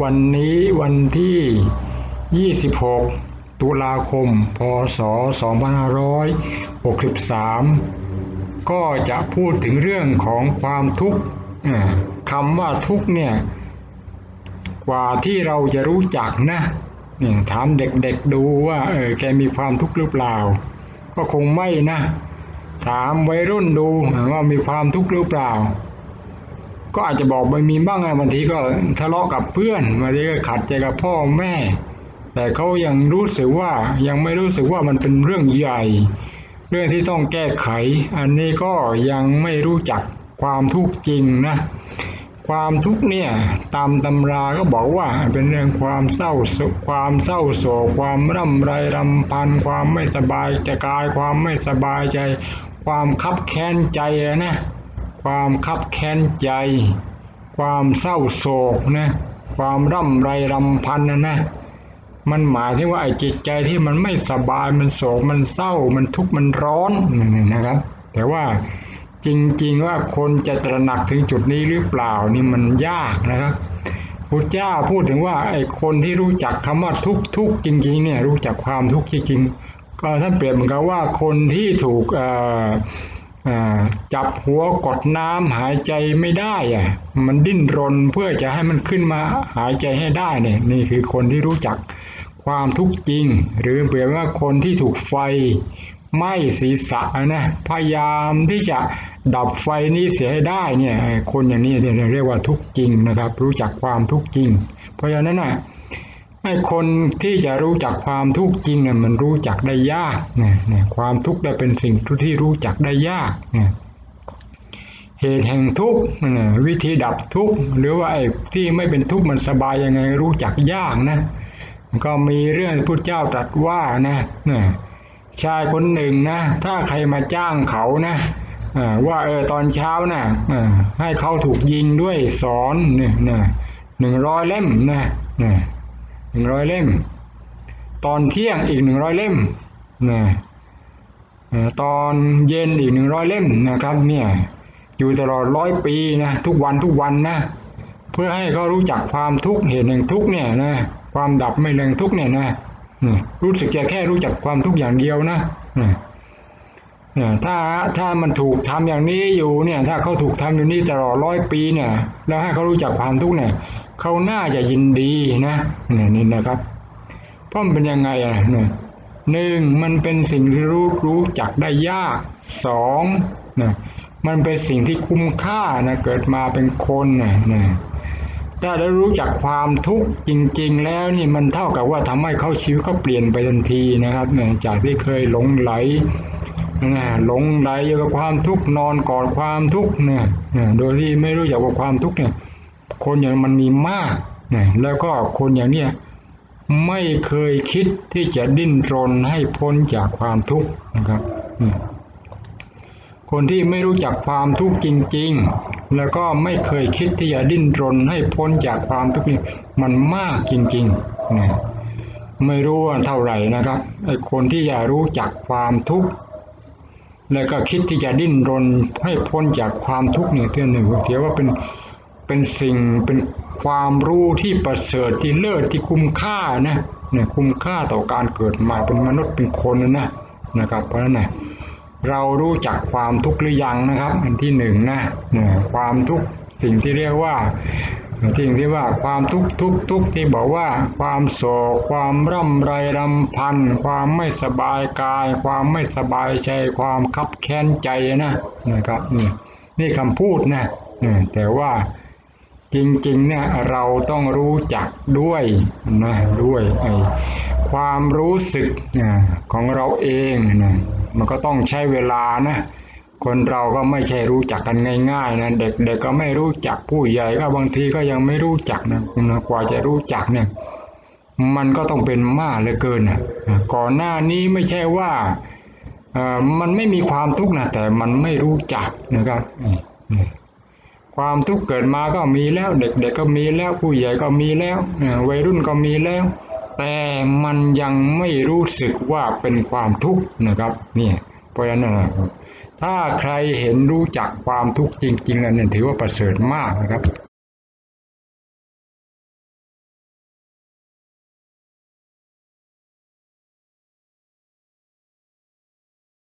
วันนี้วันที่ 26 ตุลาคม พศ 2563 ก็จะพูดถึงเรื่องของความทุกข์คำว่าทุกข์เนี่ย กว่าที่เราจะรู้จักนะถามเด็กๆดูว่าเออแกมีความทุกข์หรือเปล่า ก็คงไม่นะ ถามวัยรุ่นดูว่ามีความทุกข์หรือเปล่า ก็อาจจะบอกไม่มีบ้างไงบางทีก็ทะเลาะกับเพื่อนบางทีก็ขัดใจกับพ่อแม่ แต่เขายังรู้สึกว่ายังไม่รู้สึกว่ามันเป็นเรื่องใหญ่ เรื่องที่ต้องแก้ไข อันนี้ก็ยังไม่รู้จักความทุกข์จริงนะ ความทุกข์เนี่ยตามตำราก็บอกว่าเป็นเรื่องความเศร้าความเศร้าโศกความร่ำไรรำพัน ความไม่สบายใจกาย ความไม่สบายใจ ความคับแค้นใจนะ ความคับแค้นใจ ความเศร้าโศกนะความร่ำไรรำพันนะนะมันหมายถึงว่าไอ้จิตใจที่มันไม่สบายมันโศกมันเศร้ามันทุกข์มันร้อนนี่นะครับ แต่ว่าจริงๆว่าคนจะตระหนักถึงจุดนี้หรือเปล่านี่มันยากนะครับพุทธเจ้าพูดถึงว่าไอ้คนที่รู้จักคำว่าทุกทุกจริงๆเนี่ยรู้จักความทุกข์จริงๆก็ท่านเปรียบเหมือนกับว่าคนที่ถูกเอ่อ จับหัวกดน้ำหายใจไม่ได้อะมันดิ้นรนเพื่อจะให้มันขึ้นมาหายใจให้ได้เนี่ยนี่คือคนที่รู้จักความทุกข์จริง หรือเปรียบว่าคนที่ถูกไฟไหม้ศีรษะนะพยายามที่จะดับไฟนี้เสียให้ได้เนี่ยคนอย่างนี้เรียกว่าทุกข์จริงนะครับ รู้จักความทุกข์จริง เพราะฉะนั้นน่ะ ไอ้คนที่จะรู้จักความทุกข์จริงเนี่ยมันรู้จักได้ยากเนี่ยเนี่ยความทุกข์ได้เป็นสิ่งที่รู้จักได้ยากเนี่ยเหตุแห่งทุกข์เนี่ยวิธีดับทุกข์หรือว่าไอ้ที่ไม่เป็นทุกข์มันสบายยังไงรู้จักยากนะก็มีเรื่องพุทธเจ้าตรัสว่านะเนี่ยชายคนหนึ่งนะ ถ้าใครมาจ้างเขานะอ่าว่าเออตอนเช้านะอ่าให้เขาถูกยิงด้วยสอนเนี่ยนะหนึ่งร้อยเล่มนะนะ หนึ่งร้อยเล่ม ตอนเที่ยงอีกหนึ่งร้อยเล่มนะตอนเย็นอีกหนึ่งร้อยเล่มนะครับเนี่ยอยู่ตลอดร้อยปีนะทุกวันทุกวันนะเพื่อให้เขารู้จักความทุกข์เหตุแห่งทุกเนี่ยนะความดับไม่แรงทุกเนี่ยนะรู้สึกจะแค่รู้จักความทุกข์อย่างเดียวนะถ้าถ้ามันถูกทำอย่างนี้อยู่เนี่ยถ้าเขาถูกทำอยู่นี่ตลอดร้อยปีเนี่ยแล้วให้เขารู้จักความทุกข์เนี่ย เขาน่าจะยินดีนะเนี่ยนี่นะครับเพราะมันเป็นยังไงอะเนี่ยหนึ่งมันเป็นสิ่งที่รู้รู้จักได้ยากสองนะมันเป็นสิ่งที่คุ้มค่านะเกิดมาเป็นคนนะนะถ้าได้รู้จักความทุกข์จริง ๆ แล้วนี่มันเท่ากับว่าทำให้เขาชีวิตเขาเปลี่ยนไปทันทีนะครับเนี่ยจากที่เคยหลงไหลนะหลงไหลอยู่กับความทุกข์นอนกอดความทุกข์เนี่ยนะโดยที่ไม่รู้จักว่าความทุกข์เนี่ย คนอย่างมันมีมากนะแล้วก็คนอย่างเนี้ยไม่เคยคิดที่จะดิ้นรนให้พ้นจากความทุกข์นะครับ คนที่ไม่รู้จักความทุกข์จริง ๆ แล้วก็ไม่เคยคิดที่จะดิ้นรนให้พ้นจากความทุกข์นี่มันมากจริงๆนะไม่รู้ว่าเท่าไหร่นะครับไอ้คนที่อยากรู้จักความทุกข์แล้วก็คิดที่จะดิ้นรนให้พ้นจากความทุกข์เนี่ยเท่าหนึ่งผมถือว่าเป็น เป็นสิ่งเป็นความรู้ที่ประเสริฐที่เลิศที่คุ้มค่านะเนี่ยคุ้มค่าต่อการเกิดมาเป็นมนุษย์เป็นคนนะนะนะครับ เพราะฉะนั้นนะเรารู้จักความทุกข์หรือยังนะครับ อันที่หนึ่งนะเนี่ยความทุกข์สิ่งที่เรียกว่าสิ่งที่ว่าความทุกข์ทุกทุกที่บอกว่า ความโศกความร่ำไรรำพัน ความไม่สบายกาย ความไม่สบายใจ ความคับแค้นใจนะนะครับนี่นี่คำพูดนะเนี่ยแต่ว่า จริงๆเนี่ยเราต้องรู้จักด้วยนะด้วยไอ้ความรู้สึกนะของเราเองนะมันก็ต้องใช้เวลานะคนเราก็ไม่ใช่รู้จักกันง่ายๆนะเด็กๆกก็ไม่รู้จักผู้ใหญ่ก็บางทีก็ยังไม่รู้จักนะกว่าจะรู้จักเนี่ยมันก็ต้องเป็นมากเหลือเกินนะก่อนหน้านี้ไม่ใช่ว่ามันไม่มีความทุกข์นะแต่มันไม่รู้จักนะครับ ความทุกข์เกิดมาก็มีแล้ว เด็กๆก็มีแล้วผู้ใหญ่ก็มีแล้ววัยรุ่นก็มีแล้ว แต่มันยังไม่รู้สึกว่าเป็นความทุกข์นะครับเนี่ยเพราะฉะนั้นถ้าใครเห็นรู้จักความทุกข์จริงๆแล้วเนี่ยถือว่าประเสริฐมากนะครับ